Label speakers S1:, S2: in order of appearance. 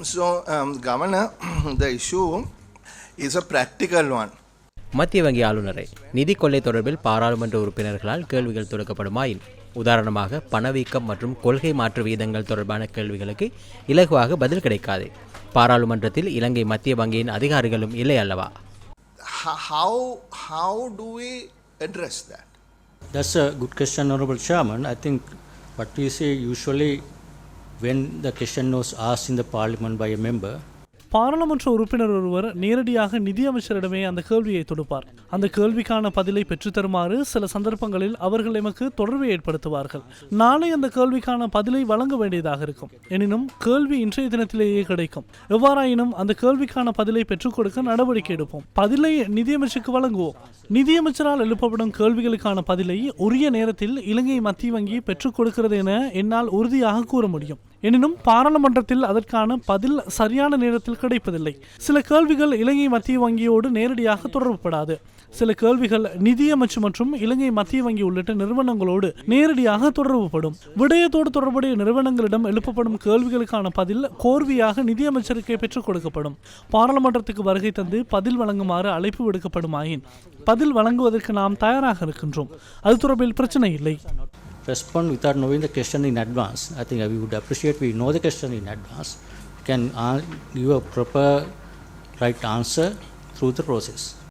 S1: So, um, Governor, the issue is a practical one.
S2: மத்திய வங்கி ஆளுநரை நிதி கொள்ளை தொடர்பில் பாராளுமன்ற உறுப்பினர்களால் கேள்விகள் தொடுக்கப்படுமாயின் உதாரணமாக பணவீக்கம் மற்றும் கொள்கை மாற்று வீதங்கள் தொடர்பான கேள்விகளுக்கு இலகுவாக பதில் கிடைக்காது பாராளுமன்றத்தில் இலங்கை மத்திய வங்கியின் அதிகாரிகளும் இல்லை அல்லவா
S1: How, how do we address that?
S3: That's a good question, Honorable Chairman. I think what we say usually when the question was asked in the Parliament by a member,
S4: பாராளுமன்ற உறுப்பினர் ஒருவர் நேரடியாக நிதியமைச்சரிடமே அந்த கேள்வியை தொடுப்பார். அந்த கேள்விக்கான பதிலை பெற்றுத்தருமாறு சில சந்தர்ப்பங்களில் அவர்கள் எமக்கு தொடர்பை ஏற்படுத்துவார்கள். நாளை அந்த கேள்விக்கான பதிலை வழங்க வேண்டியதாக இருக்கும். எனினும் கேள்வி இன்றைய தினத்திலேயே கிடைக்கும். எவ்வாறாயினும் அந்த கேள்விக்கான பதிலை பெற்றுக் கொடுக்க நடவடிக்கை எடுப்போம். பதிலை நிதியமைச்சருக்கு வழங்குவோம். நிதியமைச்சரால் எழுப்பப்படும் கேள்விகளுக்கான பதிலை உரிய நேரத்தில் இலங்கை மத்திய வங்கி பெற்றுக் கொடுக்கிறது என என்னால் உறுதியாக கூற முடியும். எனினும் பாராளுமன்றத்தில் அதற்கான பதில் சரியான நேரத்தில் கிடைப்பதில்லை. சில கேள்விகள் இலங்கை மத்திய வங்கியோடு நேரடியாக தொடர்புபடாது. சில கேள்விகள் நிதியமைச்சு மற்றும் இலங்கை மத்திய வங்கி உள்ளிட்ட நிறுவனங்களோடு நேரடியாக தொடர்புபடும். விடயத்தோடு தொடர்புடைய நிறுவனங்களிடம் எழுப்பப்படும் கேள்விகளுக்கான பதில் கோர்வையாக நிதியமைச்சருக்கே பெற்றுக் கொடுக்கப்படும். பாராளுமன்றத்துக்கு வருகை தந்து பதில் வழங்குமாறு அழைப்பு விடுக்கப்படுமாயின் பதில் வழங்குவதற்கு நாம் தயாராக இருக்கின்றோம். அது தொடர்பில் பிரச்சனை இல்லை.
S3: Respond without knowing the question in advance. I think we would appreciate we know the question in advance. Can uh, give a proper right answer through the process.